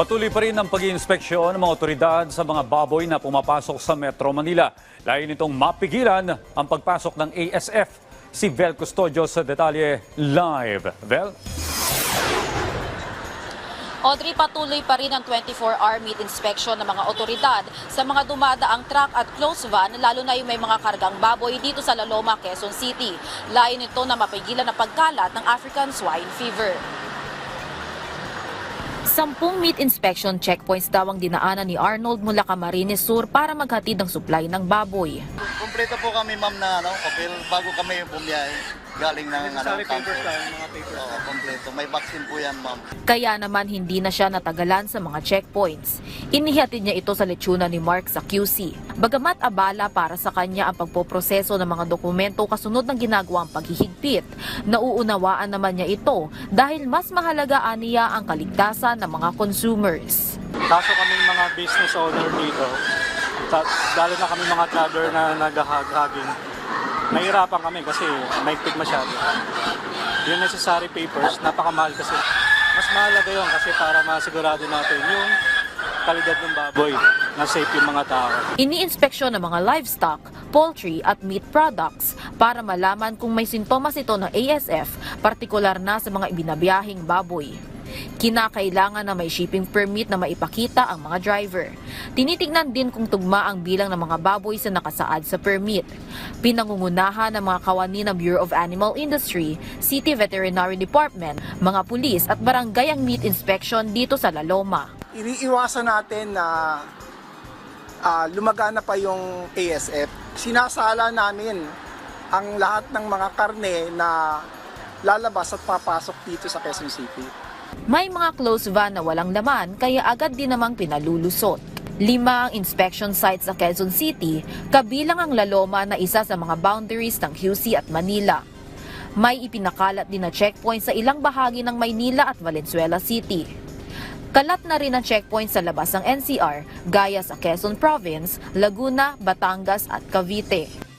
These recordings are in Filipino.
Patuloy pa rin ang pag-iinspeksyon ng mga otoridad sa mga baboy na pumapasok sa Metro Manila. Layo nitong mapigilan ang pagpasok ng ASF. Si Vel Custodio sa detalye live. Vel? Audrey, patuloy pa rin ang 24-hour meat inspection ng mga otoridad sa mga dumadaang truck at close van, lalo na yung may mga kargang baboy dito sa Laloma, Quezon City. Layo nito na mapigilan ang pagkalat ng African swine fever. Sampung meat inspection checkpoints daw ang dinaanan ni Arnold mula Camarines Sur para maghatid ng supply ng baboy. Kompleto po kami ma'am na ano, papel bago kami bumiyahe galing ng ano, campo. Oo, kompleto. May vaccine po yan ma'am. Kaya naman hindi na siya natagalan sa mga checkpoints. Inihatid niya ito sa lechuna ni Mark sa QC. Bagamat abala para sa kanya ang pagpoproseso ng mga dokumento kasunod ng ginagawang paghihigpit, nauunawaan naman niya ito dahil mas mahalaga aniya ang kaligtasan ng mga consumers. Kaso kaming mga business owner dito, lalo na kami mga traveler na naghahaging, nahihirapan kami kasi maigpit masyado. Yung necessary papers, napakamahal kasi. Mas mahalaga yun kasi para masigurado natin yung kalidad ng baboy na safe yung mga tao. Ini-inspeksyon ng mga livestock, poultry at meat products para malaman kung may sintomas ito ng ASF, partikular na sa mga ibinabiyahing baboy. Kinakailangan na may shipping permit na maipakita ang mga driver. Tinitignan din kung tugma ang bilang ng mga baboy sa nakasaad sa permit. Pinangungunahan ng mga kawani ng Bureau of Animal Industry, City Veterinary Department, mga pulis at barangay ang meat inspection dito sa Laloma. iniiwasan natin na ah, lumagana pa yung ASF. Sinasala namin ang lahat ng mga karne na lalabas at papasok dito sa Quezon City. May mga close van na walang laman kaya agad din namang pinalulusot. Lima ang inspection sites sa Quezon City, kabilang ang Laloma na isa sa mga boundaries ng QC at Manila. May ipinakalat din na checkpoint sa ilang bahagi ng Maynila at Valenzuela City. Kalat na rin ang checkpoint sa labas ng NCR, gaya sa Quezon Province, Laguna, Batangas at Cavite.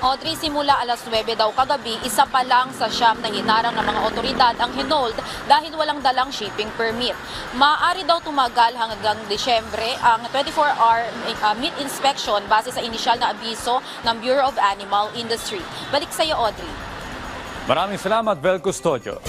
Audrey, simula alas 9 daw kagabi, isa pa lang sa siyam na hinarang ng mga otoridad ang hinold dahil walang dalang shipping permit. Maaari daw tumagal hanggang Desyembre ang 24-hour uh, meat inspection base sa inisyal na abiso ng Bureau of Animal Industry. Balik sa iyo, Audrey. Maraming salamat, Vel Custodio.